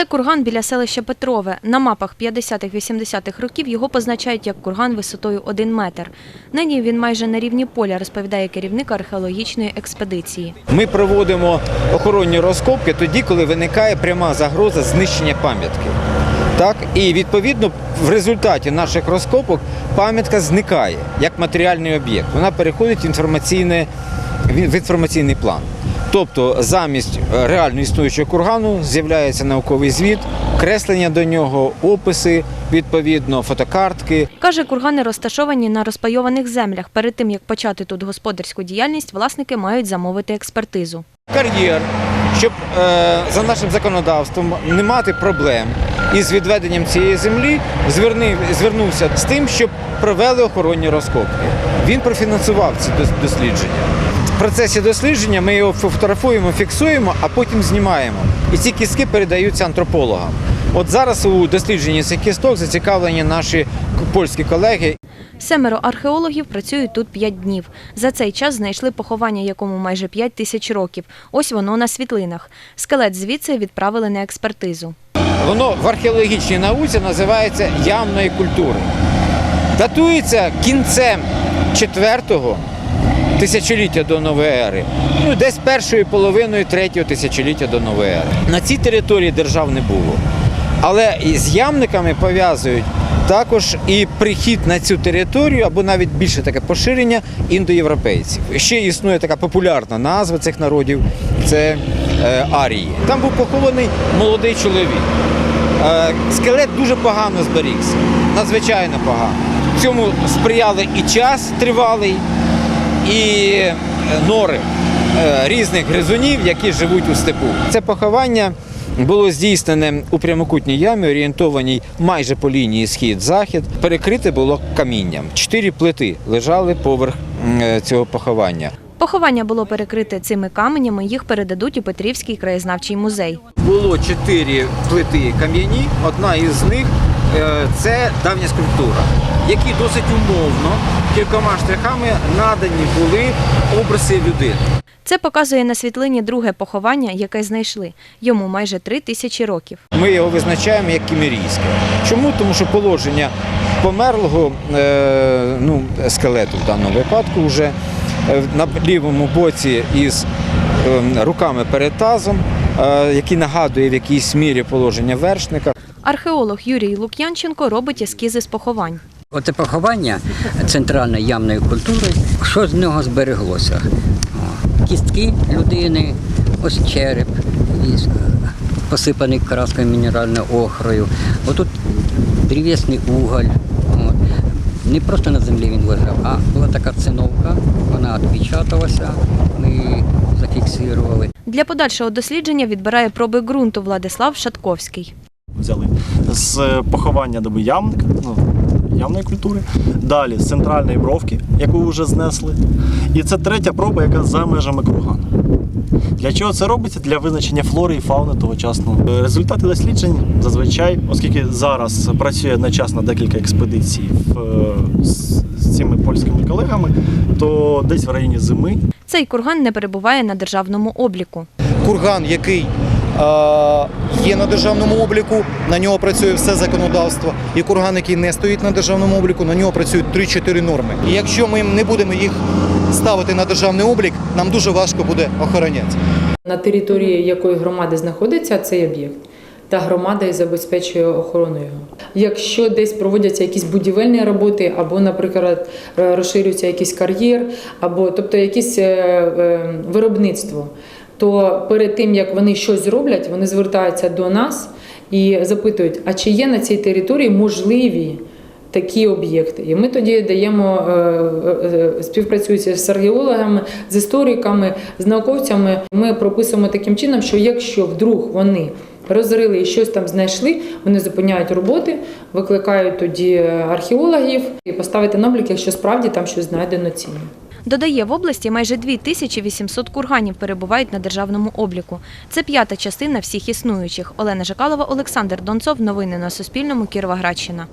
Це курган біля селища Петрове. На мапах 50-80-х років його позначають як курган висотою 1 метр. Нині він майже на рівні поля, розповідає керівник археологічної експедиції. Ми проводимо охоронні розкопки тоді, коли виникає пряма загроза знищення пам'ятки. Так, і відповідно в результаті наших розкопок пам'ятка зникає як матеріальний об'єкт. Вона переходить в інформаційний план. Тобто замість е, реально існуючого кургану з'являється науковий звіт, креслення до нього, описи, відповідно, фотокартки. Каже, кургани розташовані на розпайованих землях. Перед тим, як почати тут господарську діяльність, власники мають замовити експертизу. кар'єр, щоб е, за нашим законодавством не мати проблем із відведенням цієї землі, звернив, звернувся з тим, щоб провели охоронні розкопки. Він профінансував ці дослідження. В процесі дослідження ми його фотографуємо, фіксуємо, а потім знімаємо. І ці кістки передаються антропологам. От зараз у дослідженні цих кісток зацікавлені наші польські колеги Семеро археологів працюють тут п'ять днів. За цей час знайшли поховання, якому майже п'ять тисяч років. Ось воно на світлинах. Скелет звідси відправили на експертизу. Воно в археологічній науці називається ямної культури. Датується кінцем 4-го тисячоліття до нової ери, ну десь першою половиною третього тисячоліття до нової ери. На цій території держав не було. Але з ямниками пов'язують також і прихід на цю територію, або навіть більше таке поширення індоєвропейців. Ще існує така популярна назва цих народів це е, арії. Там був похований молодий чоловік. Е, Скелет дуже погано зберігся, надзвичайно погано. Цьому сприяли і час тривалий, і е, нори е, різних гризунів, які живуть у степу. Це поховання було здійснене у прямокутній ямі, орієнтованій майже по лінії схід-захід. Перекрите було камінням. Чотири плити лежали поверх е, цього поховання. Поховання було перекрите цими каменями, їх передадуть у Петрівський краєзнавчий музей. Було чотири плити кам'яні. Одна із них це давня скульптура, які досить умовно кількома штрихами надані були образи людини. Це показує на світлині друге поховання, яке знайшли. Йому майже три тисячі років. Ми його визначаємо як кімерійське. Чому? Тому що положення померлого е, ну, скелету в даному випадку вже е, на лівому боці із е, руками перед тазом, е, який нагадує в якійсь мірі положення вершника. Археолог Юрій Лук'янченко робить ескізи з поховань. Оце поховання центральної ямної культури, що з нього збереглося? Кістки людини, ось череп, е, посипаний краскою мінеральною охрою. Отут древесний уголь. Не просто на землі він лежав, а була така циновка, вона відпечаталася, ми зафіксували. Для подальшого дослідження відбирає проби ґрунту Владислав Шатковський. взяли з поховання доби ямник, ну, явної культури. Далі з центральної бровки, яку вже знесли. І це третя проба, яка за межами кургану. Для чого це робиться? Для визначення флори і фауни тогочасного. Результати досліджень зазвичай, оскільки зараз працює одночасно декілька експедицій в, е, з, з цими польськими колегами, то десь в районі зими Цей курган не перебуває на державному обліку. курган, який е, є на державному обліку, на нього працює все законодавство. І курган, який не стоїть на державному обліку, на нього працюють 3-4 норми. І якщо ми не будемо їх ставити на державний облік, нам дуже важко буде охороняти. На території якої громади знаходиться цей об'єкт, та громада і забезпечує охорону його. Якщо десь проводяться якісь будівельні роботи, або, наприклад, е, розширюється якийсь кар'єр, або тобто якесь е, е, виробництво, то перед тим як вони щось зроблять, вони звертаються до нас і запитують, а чи є на цій території можливі такі об'єкти. І ми тоді даємо е, е, е, співпрацюючи з археологами, з істориками, з науковцями. Ми прописуємо таким чином, що якщо вдруг вони розрили і щось там знайшли, вони зупиняють роботи, викликають тоді археологів і поставити на облік, якщо справді там щось знайдено цінне. Додає, в області майже 2800 курганів перебувають на державному обліку. Це п'ята частина всіх існуючих. Олена Жакалова, Олександр Донцов. Новини на Суспільному. Кіровоградщина.